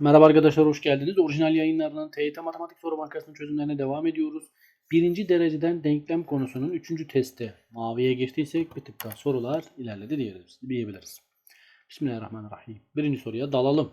Merhaba arkadaşlar hoş geldiniz. Orijinal yayınlarının TYT Matematik Soru Bankası'nın çözümlerine devam ediyoruz. Birinci dereceden denklem konusunun üçüncü testi. Maviye geçtiysek bir tık daha sorular ilerledi diyebiliriz. diyebiliriz. Bismillahirrahmanirrahim. Birinci soruya dalalım.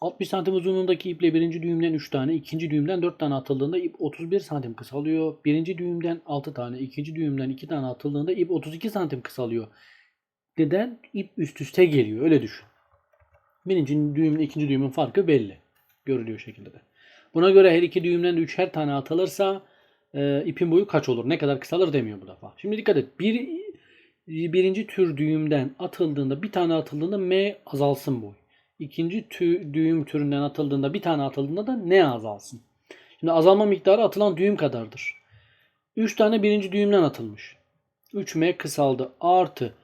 60 santim uzunluğundaki iple birinci düğümden 3 tane, ikinci düğümden 4 tane atıldığında ip 31 santim kısalıyor. Birinci düğümden 6 tane, ikinci düğümden 2 tane atıldığında ip 32 santim kısalıyor. Neden? İp üst üste geliyor. Öyle düşün. Birinci düğümle ikinci düğümün farkı belli. Görülüyor şekilde de. Buna göre her iki düğümden de üçer tane atılırsa e, ipin boyu kaç olur? Ne kadar kısalır demiyor bu defa. Şimdi dikkat et. Bir, birinci tür düğümden atıldığında bir tane atıldığında M azalsın boy. İkinci tü, düğüm türünden atıldığında bir tane atıldığında da ne azalsın? Şimdi azalma miktarı atılan düğüm kadardır. 3 tane birinci düğümden atılmış. 3M kısaldı. Artı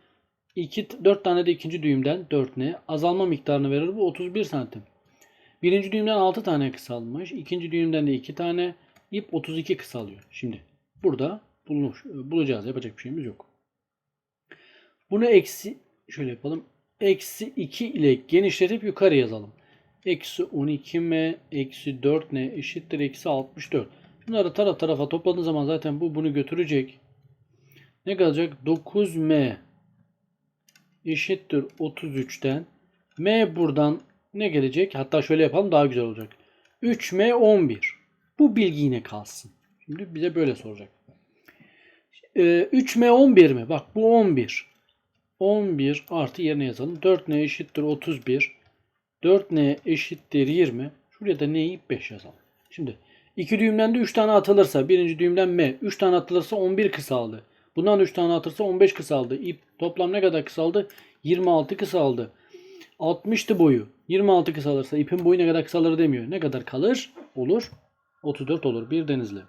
2, 4 tane de ikinci düğümden 4N. Azalma miktarını verir bu 31 santim. Birinci düğümden 6 tane kısalmış. ikinci düğümden de 2 tane. ip 32 kısalıyor. Şimdi burada bulmuş, bulacağız. Yapacak bir şeyimiz yok. Bunu eksi şöyle yapalım. Eksi 2 ile genişletip yukarı yazalım. Eksi 12m eksi 4n eşittir eksi 64. Bunları taraf tarafa topladığın zaman zaten bu bunu götürecek. Ne kalacak? 9m eşittir 33'ten. M buradan ne gelecek? Hatta şöyle yapalım daha güzel olacak. 3M 11. Bu bilgi yine kalsın. Şimdi bize böyle soracak. Ee, 3M 11 mi? Bak bu 11. 11 artı yerine yazalım. 4N eşittir 31. 4N eşittir 20. Şuraya da N'yi 5 yazalım. Şimdi iki düğümden de 3 tane atılırsa birinci düğümden M 3 tane atılırsa 11 kısaldı. Bundan 3 tane atırsa 15 kısaldı. İp toplam ne kadar kısaldı? 26 kısaldı. 60'tı boyu. 26 kısalırsa ipin boyu ne kadar kısalır demiyor. Ne kadar kalır? Olur. 34 olur. Bir denizli.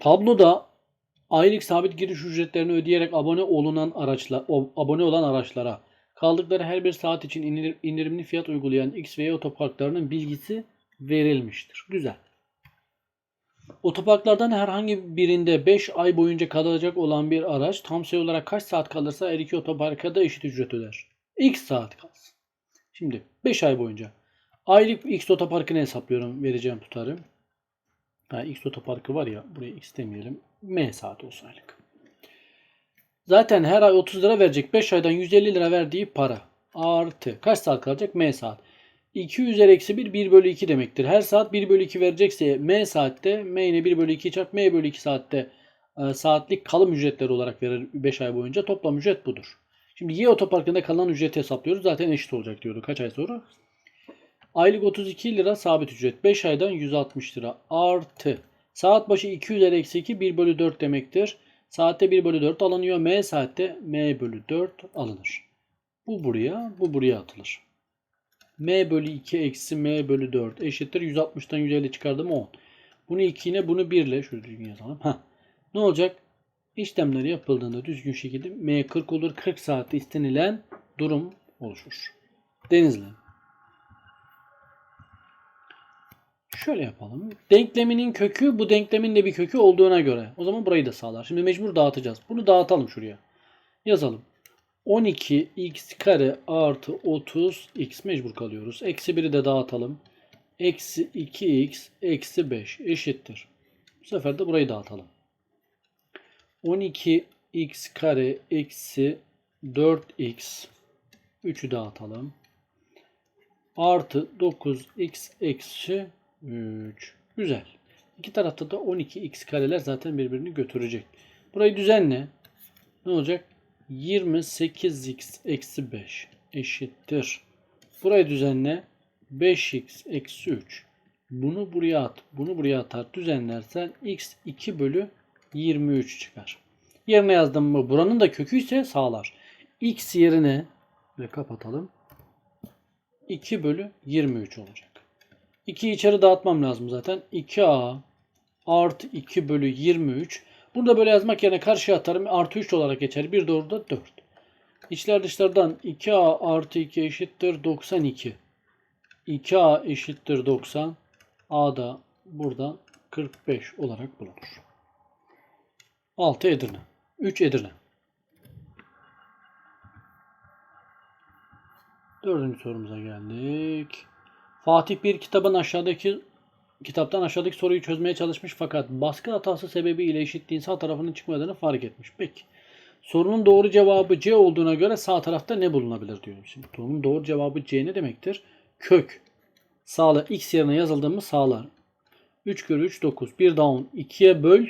Tabloda aylık sabit giriş ücretlerini ödeyerek abone olunan araçlar, abone olan araçlara kaldıkları her bir saat için indir, indirimli fiyat uygulayan X ve otoparklarının bilgisi verilmiştir. Güzel. Otoparklardan herhangi birinde 5 ay boyunca kalacak olan bir araç tam sayı olarak kaç saat kalırsa her iki otoparka da eşit ücret öder. X saat kalsın. Şimdi 5 ay boyunca. Aylık X otoparkını hesaplıyorum. Vereceğim tutarım. Ha, X otoparkı var ya buraya X demeyelim. M saat olsun aylık. Zaten her ay 30 lira verecek. 5 aydan 150 lira verdiği para. Artı. Kaç saat kalacak? M saat. 2 üzeri eksi 1 1 bölü 2 demektir. Her saat 1 bölü 2 verecekse m saatte m yine 1 bölü 2 çarp m bölü 2 saatte e, saatlik kalım ücretleri olarak verir 5 ay boyunca. Toplam ücret budur. Şimdi Y otoparkında kalan ücreti hesaplıyoruz. Zaten eşit olacak diyordu kaç ay sonra. Aylık 32 lira sabit ücret. 5 aydan 160 lira artı. Saat başı 2 üzeri eksi 2 1 bölü 4 demektir. Saatte 1 bölü 4 alınıyor. M saatte m bölü 4 alınır. Bu buraya bu buraya atılır m bölü 2 eksi m bölü 4 eşittir. 160'tan 150 çıkardım 10. Bunu 2 ile bunu 1 ile şöyle düzgün yazalım. Heh. Ne olacak? İşlemleri yapıldığında düzgün şekilde m 40 olur. 40 saatte istenilen durum oluşur. Denizli. Şöyle yapalım. Denkleminin kökü bu denklemin de bir kökü olduğuna göre. O zaman burayı da sağlar. Şimdi mecbur dağıtacağız. Bunu dağıtalım şuraya. Yazalım. 12x kare artı 30x mecbur kalıyoruz. Eksi 1'i de dağıtalım. Eksi 2x eksi 5 eşittir. Bu sefer de burayı dağıtalım. 12x kare eksi 4x 3'ü dağıtalım. Artı 9x eksi 3. Güzel. İki tarafta da 12x kareler zaten birbirini götürecek. Burayı düzenle. Ne olacak? 28x eksi 5 eşittir. Burayı düzenle. 5x eksi 3. Bunu buraya at. Bunu buraya atar. Düzenlersen x 2 bölü 23 çıkar. Yerine yazdım mı buranın da kökü ise sağlar. x yerine ve kapatalım. 2 bölü 23 olacak. 2'yi içeri dağıtmam lazım zaten. 2a artı 2 bölü 23 bunu da böyle yazmak yerine karşıya atarım. Artı 3 olarak geçer. Bir doğru da 4. İçler dışlardan 2a artı 2 eşittir 92. 2a eşittir 90. a da burada 45 olarak bulunur. 6 Edirne. 3 Edirne. Dördüncü sorumuza geldik. Fatih bir kitabın aşağıdaki kitaptan aşağıdaki soruyu çözmeye çalışmış fakat baskı hatası sebebiyle eşitliğin sağ tarafının çıkmadığını fark etmiş. Peki. Sorunun doğru cevabı C olduğuna göre sağ tarafta ne bulunabilir diyorum. Şimdi sorunun doğru cevabı C ne demektir? Kök. Sağla x yerine yazıldığımız sağlar. 3 kere 3 9. 1 daha 10. 2'ye böl.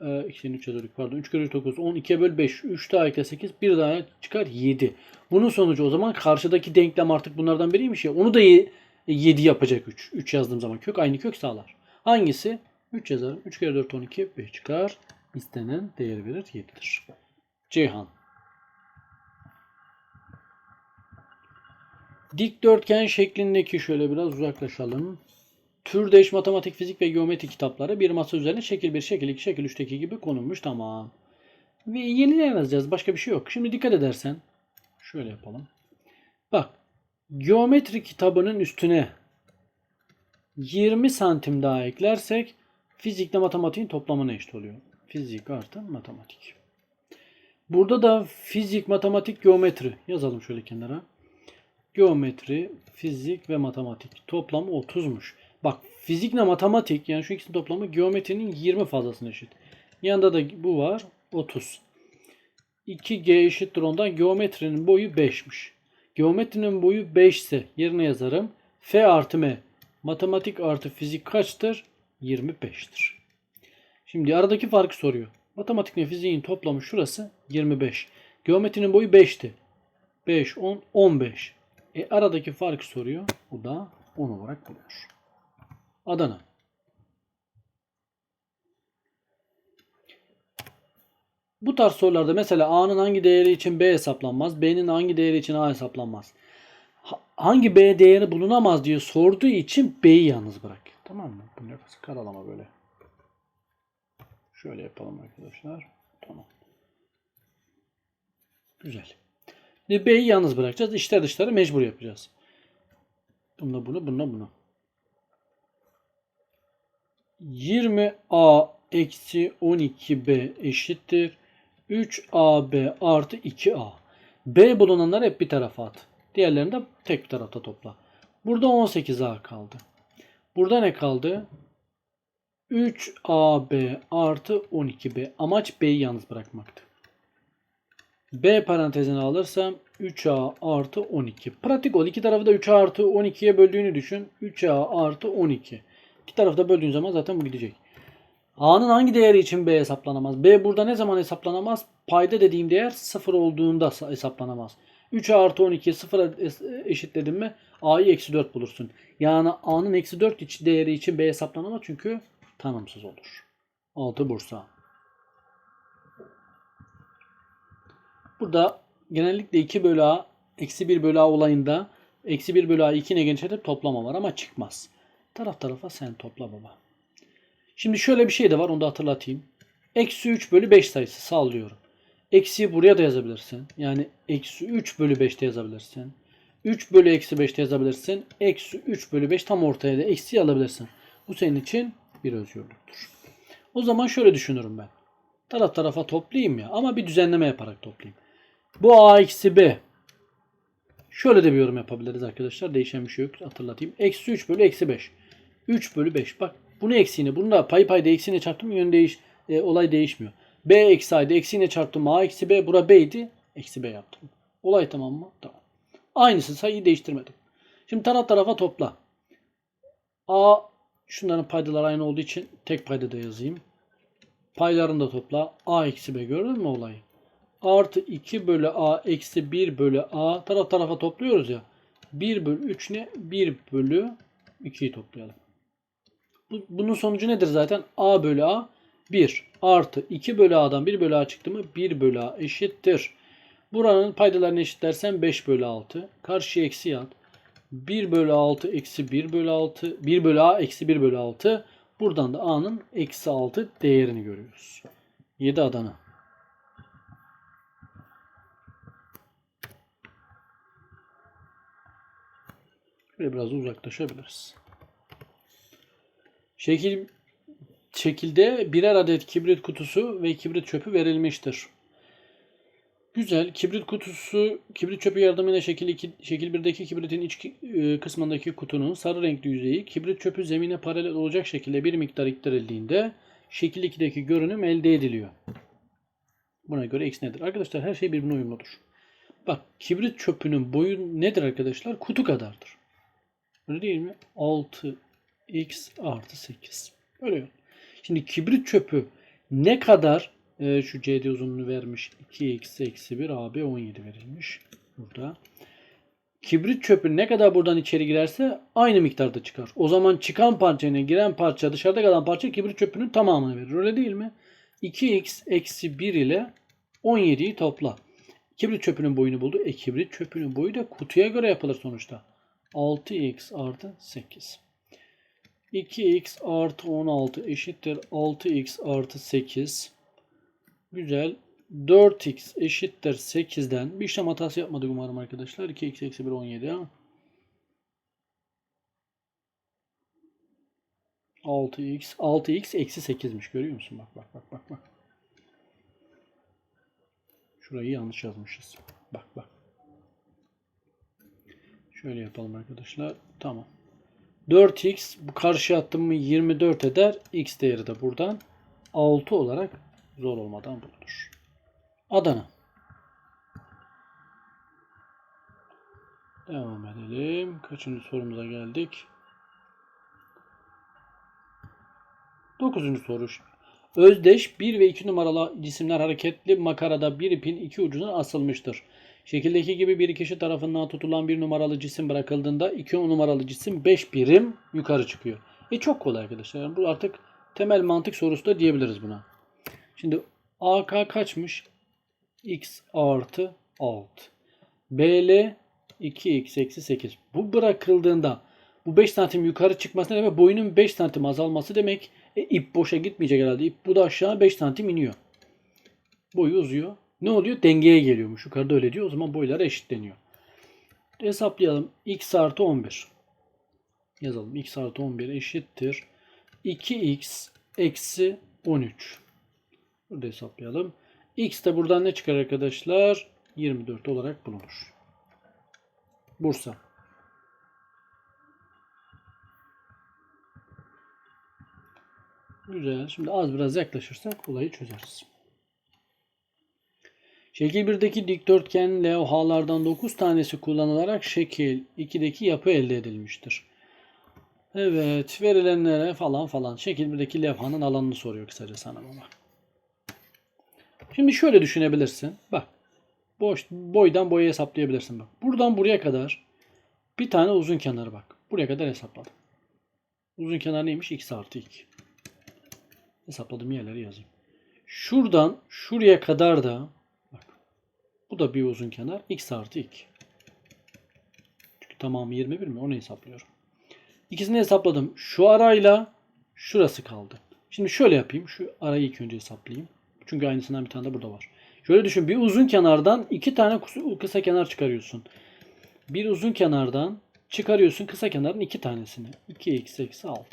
Ee, 2'nin 3'e böldük pardon. 3 kere 3 9. 10. 2'ye böl 5. 3 daha ekle 8. 1 daha çıkar 7. Bunun sonucu o zaman karşıdaki denklem artık bunlardan biriymiş ya. Onu da 7 yapacak 3. 3 yazdığım zaman kök aynı kök sağlar. Hangisi? 3 yazarım. 3 kere 4 12. 5 çıkar. İstenen değeri verir 7'dir. Ceyhan. Dikdörtgen şeklindeki şöyle biraz uzaklaşalım. Türdeş matematik, fizik ve geometri kitapları bir masa üzerine şekil 1, şekil 2, şekil 3'teki gibi konulmuş. Tamam. Ve yeniler yazacağız. Başka bir şey yok. Şimdi dikkat edersen şöyle yapalım. Bak. Geometri kitabının üstüne 20 santim daha eklersek fizikle matematiğin toplamına eşit oluyor. Fizik artı matematik. Burada da fizik, matematik, geometri yazalım şöyle kenara. Geometri, fizik ve matematik. Toplamı 30'muş. Bak fizikle matematik yani şu ikisinin toplamı geometrinin 20 fazlasına eşit. Yanında da bu var 30. 2G eşittir ondan geometrinin boyu 5'miş. Geometrinin boyu 5 ise yerine yazarım. F artı M. Matematik artı fizik kaçtır? 25'tir. Şimdi aradaki farkı soruyor. Matematikle fiziğin toplamı şurası 25. Geometrinin boyu 5'ti. 5, 10, 15. E aradaki farkı soruyor. Bu da 10 olarak bulunur. Adana. Bu tarz sorularda mesela A'nın hangi değeri için B hesaplanmaz, B'nin hangi değeri için A hesaplanmaz. Ha- Hangi B değeri bulunamaz diye sorduğu için B'yi yalnız bırak. Tamam mı? Bu nefesi karalama böyle. Şöyle yapalım arkadaşlar. Tamam. Güzel. Şimdi B'yi yalnız bırakacağız. İçler dışları mecbur yapacağız. Bununla bunu, bununla bunu. 20A eksi 12B eşittir. 3AB artı 2A. B bulunanları hep bir tarafa at. Diğerlerini de tek bir tarafta topla. Burada 18A kaldı. Burada ne kaldı? 3AB artı 12B. Amaç B'yi yalnız bırakmaktı. B parantezine alırsam 3A artı 12. Pratik ol. İki tarafı da 3A artı 12'ye böldüğünü düşün. 3A artı 12. İki tarafı da böldüğün zaman zaten bu gidecek. A'nın hangi değeri için B hesaplanamaz? B burada ne zaman hesaplanamaz? Payda dediğim değer 0 olduğunda hesaplanamaz. 3A artı 12'yi 0'a eşitledin mi A'yı eksi 4 bulursun. Yani A'nın eksi 4 iç- değeri için B hesaplanamaz çünkü tanımsız olur. 6 Bursa. Burada genellikle 2 bölü A, eksi 1 bölü A olayında eksi 1 bölü A 2 ne genişletip toplama var ama çıkmaz. Taraf tarafa sen topla baba. Şimdi şöyle bir şey de var onu da hatırlatayım. Eksi 3 bölü 5 sayısı sallıyorum. Eksiyi buraya da yazabilirsin. Yani eksi 3 bölü 5'te yazabilirsin. 3 bölü eksi 5'te yazabilirsin. Eksi 3 bölü 5 tam ortaya da eksiyi alabilirsin. Bu senin için bir özgürlüktür. O zaman şöyle düşünürüm ben. Taraf tarafa toplayayım ya ama bir düzenleme yaparak toplayayım. Bu a eksi b. Şöyle de bir yorum yapabiliriz arkadaşlar. Değişen bir şey yok. Hatırlatayım. Eksi 3 bölü eksi 5. 3 bölü 5. Bak bunu eksiğini. Bunu da pay payda eksiğine çarptım. Yön değiş, e, olay değişmiyor. B eksi a'ydı. Eksiğine çarptım. A eksi b. Bura b'ydi. Eksi b yaptım. Olay tamam mı? Tamam. Aynısı sayıyı değiştirmedim. Şimdi taraf tarafa topla. A şunların paydaları aynı olduğu için tek payda da yazayım. Paylarını da topla. A eksi b gördün mü olayı? Artı 2 bölü A eksi 1 bölü A taraf tarafa topluyoruz ya. 1 bölü 3 ne? 1 bölü 2'yi toplayalım. Bu- Bunun sonucu nedir zaten? A bölü A 1 artı 2 bölü A'dan 1 bölü A çıktı mı? 1 bölü A eşittir. Buranın paydalarını eşitlersen 5 bölü 6. Karşıya eksi yat. 1 bölü 6 eksi 1 bölü 6. 1 bölü A eksi 1 bölü 6. Buradan da A'nın eksi 6 değerini görüyoruz. 7 Adana. Şöyle biraz uzaklaşabiliriz. Şekil şekilde birer adet kibrit kutusu ve kibrit çöpü verilmiştir. Güzel. Kibrit kutusu, kibrit çöpü yardımıyla şekil 2, şekil 1'deki kibritin iç e, kısmındaki kutunun sarı renkli yüzeyi kibrit çöpü zemine paralel olacak şekilde bir miktar ittirildiğinde şekil 2'deki görünüm elde ediliyor. Buna göre x nedir? Arkadaşlar her şey birbirine uyumludur. Bak kibrit çöpünün boyu nedir arkadaşlar? Kutu kadardır. Öyle değil mi? 6x artı 8. Öyle. Şimdi kibrit çöpü ne kadar e, şu CD uzunluğunu vermiş. 2x eksi 1 AB 17 verilmiş. Burada. Kibrit çöpü ne kadar buradan içeri girerse aynı miktarda çıkar. O zaman çıkan parçayla giren parça dışarıda kalan parça kibrit çöpünün tamamını verir. Öyle değil mi? 2x eksi 1 ile 17'yi topla. Kibrit çöpünün boyunu buldu. E kibrit çöpünün boyu da kutuya göre yapılır sonuçta. 6x artı 8. 2x artı 16 eşittir 6x artı 8. Güzel. 4x eşittir 8'den. Bir işlem hatası yapmadık umarım arkadaşlar. 2x eksi 1 17 ha. 6x 6x eksi 8'miş görüyor musun? Bak bak bak bak bak. Şurayı yanlış yazmışız. Bak bak. Şöyle yapalım arkadaşlar. Tamam. 4x bu karşı attım mı 24 eder. X değeri de buradan 6 olarak zor olmadan bulunur. Adana. Devam edelim. Kaçıncı sorumuza geldik? Dokuzuncu soru. Özdeş 1 ve 2 numaralı cisimler hareketli makarada bir ipin iki ucuna asılmıştır. Şekildeki gibi bir kişi tarafından tutulan bir numaralı cisim bırakıldığında 2 numaralı cisim 5 birim yukarı çıkıyor. E çok kolay arkadaşlar. Yani bu artık temel mantık sorusu da diyebiliriz buna. Şimdi AK kaçmış? X artı 6. BL 2x eksi 8. Bu bırakıldığında bu 5 santim yukarı çıkması demek? Boyunun 5 santim azalması demek. E, ip boşa gitmeyecek herhalde. İp bu da aşağı 5 santim iniyor. Boyu uzuyor. Ne oluyor? Dengeye geliyormuş. Yukarıda öyle diyor. O zaman boyları eşitleniyor. Hesaplayalım. x artı 11. Yazalım. x artı 11 eşittir. 2x eksi 13. Burada hesaplayalım. X de buradan ne çıkar arkadaşlar? 24 olarak bulunur. Bursa. Güzel. Şimdi az biraz yaklaşırsak olayı çözeriz. Şekil 1'deki dikdörtgen levhalardan 9 tanesi kullanılarak şekil 2'deki yapı elde edilmiştir. Evet, verilenlere falan falan. Şekil 1'deki levhanın alanını soruyor kısaca sana baba. Şimdi şöyle düşünebilirsin. Bak. Boş, boydan boya hesaplayabilirsin bak. Buradan buraya kadar bir tane uzun kenarı bak. Buraya kadar hesapladım. Uzun kenar neymiş? X artı 2. Hesapladığım yerleri yazayım. Şuradan şuraya kadar da. Bu da bir uzun kenar. X artı 2. Çünkü tamamı 21 mi? Onu hesaplıyorum. İkisini hesapladım. Şu arayla şurası kaldı. Şimdi şöyle yapayım. Şu arayı ilk önce hesaplayayım. Çünkü aynısından bir tane de burada var. Şöyle düşün. Bir uzun kenardan iki tane kısa kenar çıkarıyorsun. Bir uzun kenardan çıkarıyorsun kısa kenarın iki tanesini. 2x eksi 6.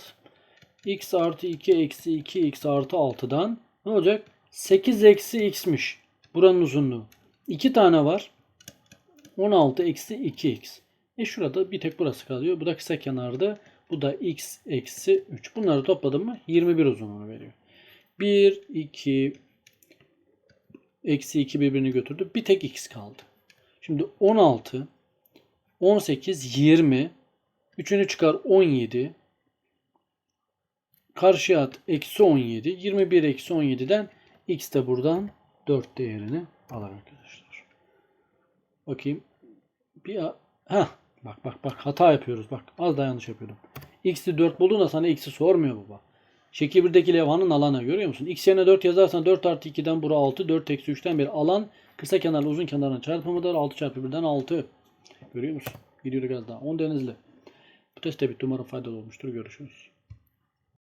x artı 2 eksi 2x artı 6'dan ne olacak? 8 eksi x'miş. Buranın uzunluğu. 2 tane var. 16 eksi 2x. E şurada bir tek burası kalıyor. Bu da kısa kenarda. Bu da x eksi 3. Bunları topladım mı 21 uzunluğunu veriyor. 1, 2, eksi 2 birbirini götürdü. Bir tek x kaldı. Şimdi 16, 18, 20. Üçünü çıkar 17. Karşıya at eksi 17. 21 eksi 17'den x de buradan 4 değerini alır arkadaşlar. Bakayım. Bir ha bak bak bak hata yapıyoruz bak. Az da yanlış yapıyordum. X'i 4 buldun da sana x'i sormuyor baba. Şekil 1'deki levhanın alanı görüyor musun? X yerine 4 yazarsan 4 artı 2'den bura 6. 4 eksi 3'ten bir alan. Kısa kenarla uzun kenarın çarpımıdır. 6 çarpı 1'den 6. Görüyor musun? Gidiyor gaz daha. 10 denizli. Bu test de bitti. Umarım faydalı olmuştur. Görüşürüz.